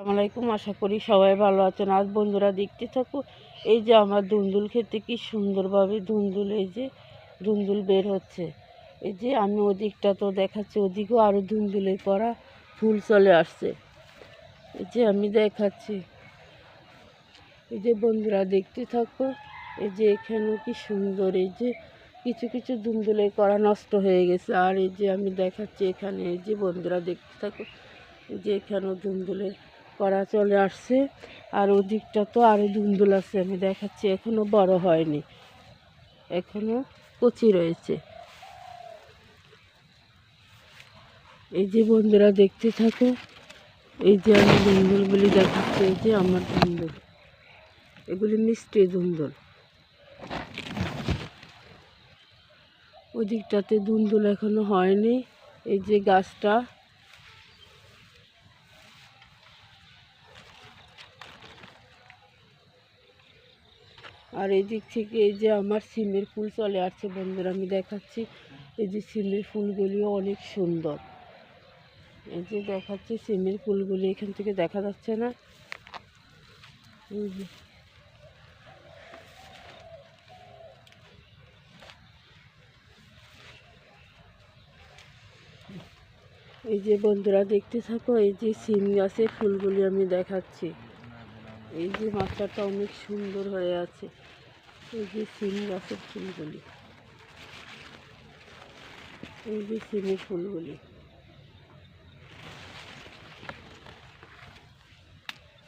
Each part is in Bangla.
আসসালামাইকুম আশা করি সবাই ভালো আছেন আজ বন্ধুরা দেখতে থাকো এই যে আমার দুন্দুল খেতে কি সুন্দরভাবে দুন্দুল এই যে দুন্দুল বের হচ্ছে এই যে আমি ওদিকটা তো দেখাচ্ছি ওদিকেও আরও দুন্দুলে করা ফুল চলে আসছে এই যে আমি দেখাচ্ছি এই যে বন্ধুরা দেখতে থাকো এই যে এখানেও কি সুন্দর এই যে কিছু কিছু দুন্দুলে করা নষ্ট হয়ে গেছে আর এই যে আমি দেখাচ্ছি এখানে এই যে বন্ধুরা দেখতে থাকো এই যে এখানেও দুন্দুলের করা চলে আসছে। আর ওদিকটা তো আরও দুন্দুল আছে, আমি দেখাচ্ছি এখনও বড় হয়নি। এখনও কচি রয়েছে। এই যে বন্ধুরা, দেখতে থাকো। এই যে আমি দুন্দুলগুলি দেখাচ্ছি, এই যে আমার দুন্দুল এগুলি মিষ্টি দুন্দুল ওদিকটাতে দুন্দুল এখনও হয়নি। এই যে গাছটা আর এই দিক থেকে এই যে আমার সিমের ফুল চলে আসছে, বন্ধুরা, আমি দেখাচ্ছি। এই যে সিমের ফুলগুলিও অনেক সুন্দর। এই যে দেখাচ্ছি সিমের ফুলগুলি, এখান থেকে দেখা যাচ্ছে না? এই যে বন্ধুরা, দেখতে থাকো, এই যে সিম গাছের ফুলগুলি আমি দেখাচ্ছি। এই যে মাছটা অনেক সুন্দর হয়ে আছে। এই যে সিম গাছের ফুলগুলি। এই যে সিমের ফুলগুলি।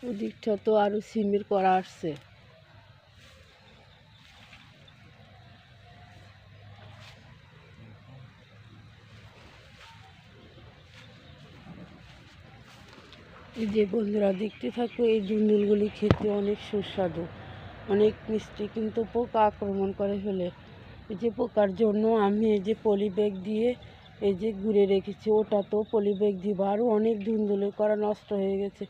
ওদিকটা তো আরও সিমের করা আসছে। এই যে বন্ধুরা, দেখতে থাকো, এই দুন্দুলগুলি খেতে অনেক সুস্বাদু। অনেক মিষ্টি, কিন্তু পোকা আক্রমণ করে ফেলে। এই যে পোকার জন্য আমি এই যে পলি ব্যাগ দিয়ে এই যে ঘুরে রেখেছি ওটা তো পলি ব্যাগ দিব। আরও অনেক ধুন্দুলি করা নষ্ট হয়ে গেছে।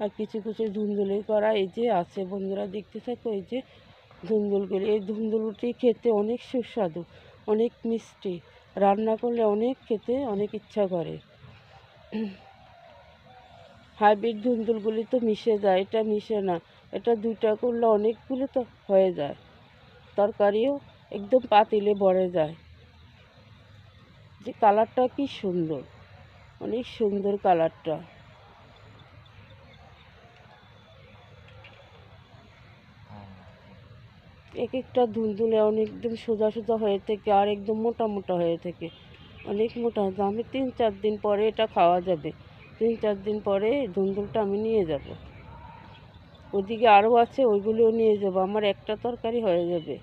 আর কিছু কিছু ধুন্দুলি করা এই যে আছে, বন্ধুরা, দেখতে থাকো, এই যে ধুন্দুলগুলি এই ধুন্দুলটি খেতে অনেক সুস্বাদু, অনেক মিষ্টি। রান্না করলে অনেক খেতে অনেক ইচ্ছা করে। হাইব্রিড ধুন্দুলগুলি তো মিশে যায়, এটা মিশে না। এটা দুইটা করলে অনেকগুলো তো হয়ে যায়। তরকারিও একদম পাতিলে ভরে যায়। যে কালারটা কি সুন্দর, অনেক সুন্দর কালারটা। এক একটা ধুলধুলে অনেক সোজা সোজা হয়ে থাকে আর একদম মোটা মোটা হয়ে থাকে। অনেক মোটা হয়ে আমি তিন চার দিন পরে এটা খাওয়া যাবে। তিন চার দিন পরে ধুন্দুলটা আমি নিয়ে যাব। ওদিকে আরও আছে, ওইগুলিও নিয়ে যাব। আমার একটা তরকারি হয়ে যাবে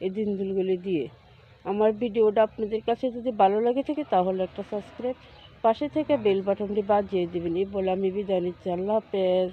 এই ধুন্দুলগুলি দিয়ে। আমার ভিডিওটা আপনাদের কাছে যদি ভালো লাগে থাকে, তাহলে একটা সাবস্ক্রাইব, পাশে থেকে বেল বাটনটি বাজিয়ে দেবেন। এই বলে আমি বিদায় নিচ্ছি। আল্লাহ হাফেজ।